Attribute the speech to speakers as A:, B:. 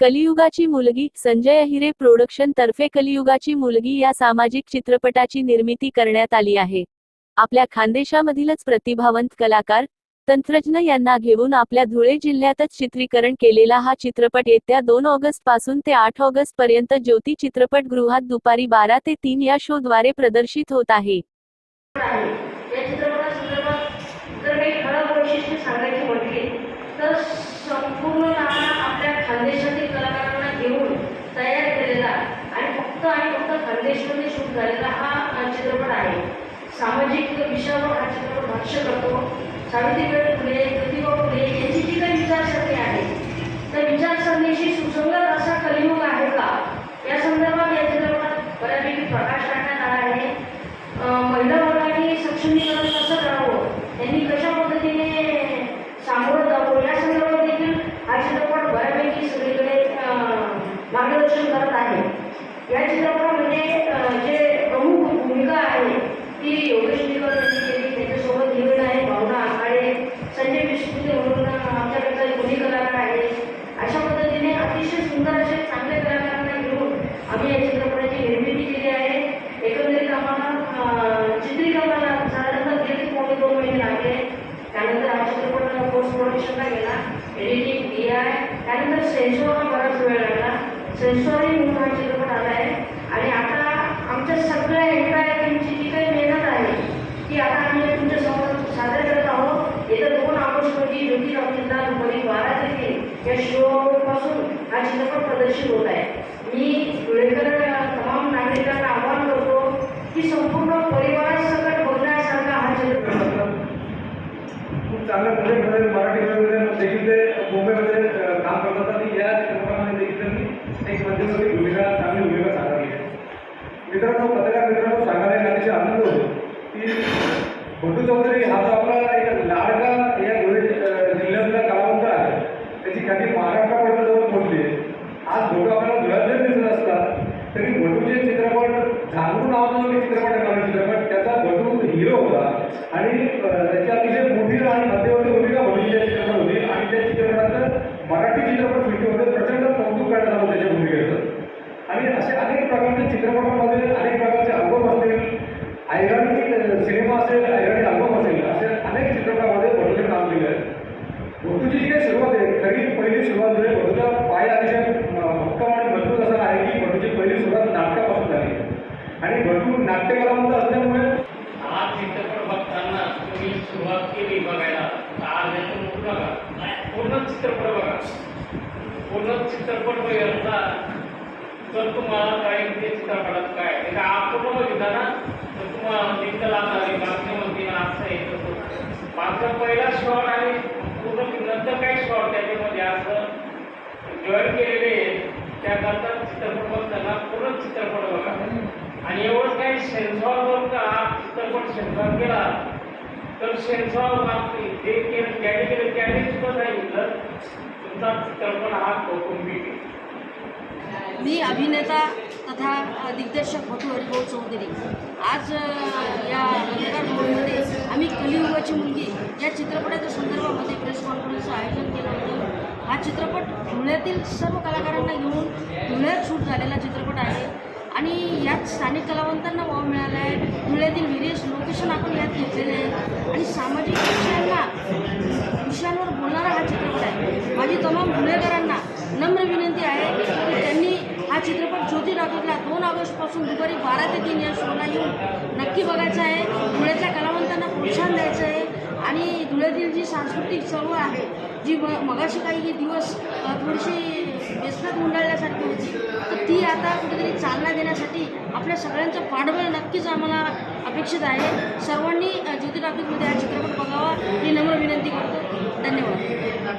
A: कलियुगाची मुलगी संजय अहिरे प्रोडक्शन तर्फे कलियुगाची मुलगी या सामाजिक चित्रपटाची निर्मिती करण्यात आली आहे. आपल्या खानदेशामधीलच प्रतिभावंत कलाकार तंत्रज्ञ यांना घेऊन आपल्या धुळे जिल्ह्यातच चित्रीकरण केलेला हा चित्रपट येत्या दोन ऑगस्टपासून ते आठ ऑगस्ट पर्यंत ज्योती चित्रपटगृहात दुपारी बारा ते तीन या शो द्वारे प्रदर्शित होत आहे.
B: आहे या चित्रपटासंदर्भात जर काही ठळक वैशिष्ट्य सांगायची म्हटली तर संपूर्ण नाना आपल्या खानदेशातील कलाकारांना घेऊन तयार केलेला आणि फक्त आणि फक्त शूट झालेला हा चित्रपट आहे. सामाजिक विषयावर हा चित्रपट भाष्य करतो. सावित्रीबाई फुले प्रतिभा फुले यांची जी काही विचारसरणी आहे त्या विचारसरणीशी सुसंगत असा कलियुग आहे का? या संदर्भात या चित्रपटात बऱ्यापैकी प्रकाश टाकण्यात आला आहे. महिला वर्गाने सक्षमीकरण कसं करावं? यांनी कशा पद्धतीने सामोरं जावं? या संदर्भात देखील हा चित्रपट बऱ्यापैकी सगळीकडे मार्गदर्शन करत आहे. या चित्रपटामध्ये जे प्रमुख भूमिका आहे ती योगेश निकर यांनी केली त्याच्यासोबत हिरोईन आहे भावना आखाडे संजय विष्णुते म्हणून आमच्याकडचा कोणी कलाकार आहे. अशा पद्धतीने अतिशय सुंदर असे चांगले कलाकारांना घेऊन आम्ही या चित्रपटाची निर्मिती केली आहे. एकंदरीत आम्हाला चित्रीकरणाला साधारणतः दीड ते पावणे दोन महिने लागले. त्यानंतर हा चित्रपट पोस्ट प्रोडक्शनला गेला. एडिटिंग डी आय त्यानंतर सेन्सॉरला बराच वेळ लागला. सेन्सॉरही म्हणून हा चित्रपट आला आहे आणि आता आमच्या सगळ्या एका टीमची जी काही मेहनत आहे ती आता आम्ही तुमच्यासमोर सादर करत आहोत येत्या दोन ऑगस्ट रोजी ज्योती रॉकीला दुपारी बारा ते तीन या शिवपासून हा चित्रपट प्रदर्शित होत आहे. मी धुळेकर तमाम नागरिकांना आवाहन करतो की संपूर्ण परिवारासकट बघण्यासारखा हा चित्रपट.
C: खूप चांगल्या प्रोजेक्टमध्ये मराठी फिल्ममध्ये देखील ते मुंबईमध्ये अ, काम करतात आणि या चित्रपटामध्ये देखील त्यांनी एक मध्यवर्ती भूमिका चांगली भूमिका साकारली आहे मित्रांनो पत्रकार मित्रांनो सांगायला एक अतिशय आनंद होतो की भटू चौधरी हा जो आपला एक लाडका या धुळे अ, जिल्ह्यातला कलावंत आहे त्याची ख्याती महाराष्ट्रापर्यंत जवळ पोहोचली आहे आज भटू आपल्याला धुळ्यात जरी दिसत असतात तरी भटूचे चित्रपट झांगरू नावाचा जो चित्रपट आहे मराठी चित्रपट त्याचा भटू हिरो होता. आणि त्याच्या त्याची अतिशय मोठी आणि मध्यवर्ती भूमिका भटूची चित्रपट होती. आणि त्या चित्रपटाचं मराठी चित्रपट सृष्टीमध्ये प्रचंड कौतुक करण्यात आलं त्याच्या भूमिकेचं. आणि असे अनेक प्रकारचे चित्रपटामध्ये अनेक प्रकारचे अल्बम असतील ऐराणी अ, सिनेमा असेल ऐराणी अल्बम असेल असे अनेक चित्रपटामध्ये भटूचे काम केले आहे भटूची जी काही सुरुवात आहे खरी पहिली सुरुवात म्हणजे भटूचा पाय अतिशय अ, भक्कम आणि मजबूत असा आहे की भटूची पहिली सुरुवात नाटकापासून झाली आणि भटू असल्यामुळे
D: हा चित्रपट बघताना तुम्ही सुरुवात केली बघायला आज पूर्ण बघा. पूर्ण चित्रपट बघा. पूर्ण चित्रपट बघितला तर तुम्हाला काय ते चित्रपटात काय? आहे. ते काय बघितला ना? तर तुम्हाला तिथं लागणार बातमी म्हणते असं आहे तसं मागचा पहिला शॉट आणि पूर्ण नंतर काय शॉट त्याच्यामध्ये असं जॉईन केलेले त्याकरता चित्रपट बघताना पूर्ण चित्रपट बघा. एवढंच काही सेन्सॉर जर का चित्रपट सेन्सॉर केला तर सेन्सॉर हे केलं त्याने केलं त्याने सुद्धा सांगितलं तुमचा चित्रपट हा कौटुंबिक आहे.
E: मी अभिनेता तथा दिग्दर्शक होतो हरिभाऊ चौधरी. आज या पत्रकार भवनमध्ये आम्ही कलियुगाची मुलगी. या चित्रपटाच्या संदर्भामध्ये प्रेस कॉन्फरन्सचं आयोजन केलं होतं. हा चित्रपट धुळ्यातील सर्व कलाकारांना घेऊन धुळ्यात शूट झालेला चित्रपट आहे. आणि यात स्थानिक कलावंतांना वाव मिळाला आहे धुळ्यातील व्हेरियस लोकेशन आपण यात घेतलेले आहे. आणि सामाजिक विषयांना विषयांवर बोलणारा हा चित्रपट आहे. माझी तमाम धुळेकरांना नम्र विनंती आहे की त्यांनी हा चित्रपट ज्योती नागरला दोन ऑगस्टपासून दुपारी बारा ते तीन या शोला येऊन नक्की बघायचं आहे. धुळ्यातल्या कलावंतांना प्रोत्साहन द्यायचं आहे. आणि धुळ्यातील जी सांस्कृतिक चळवळ आहे जी म मगाशी काही ही दिवस थोडीशी व्यसनात गुंडाळल्यासारखी होती तर ती आता कुठेतरी चालना देण्यासाठी आपल्या सगळ्यांचं पाठबळ नक्कीच आम्हाला अपेक्षित आहे. सर्वांनी अ, ज्योती हा चित्रपट बघावा ही नम्र विनंती करतो. धन्यवाद.